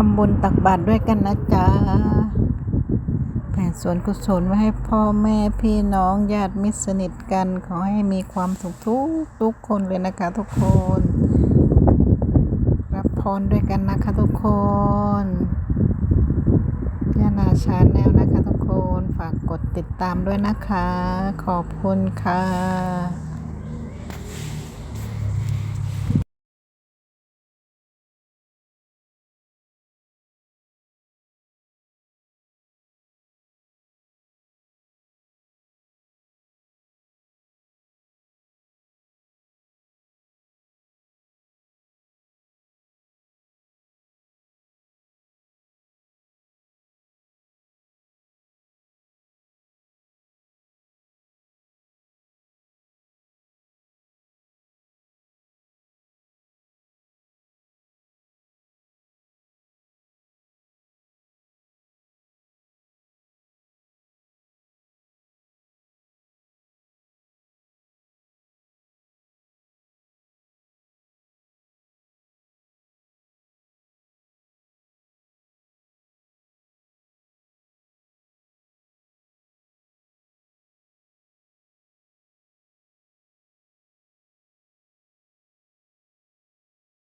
ทำบุญตักบาตรด้วยกันนะจ๊ะแผ่ส่วนกุศลไว้ให้พ่อแม่พี่น้องญาติมิตรสนิทกัน ขอให้มีความสุขทุกทุกคนเลยนะคะทุกคน รับพรด้วยกันนะคะทุกคนยานาชาแนลนะคะทุกคน ฝากกดติดตามด้วยนะคะ ขอบคุณค่ะ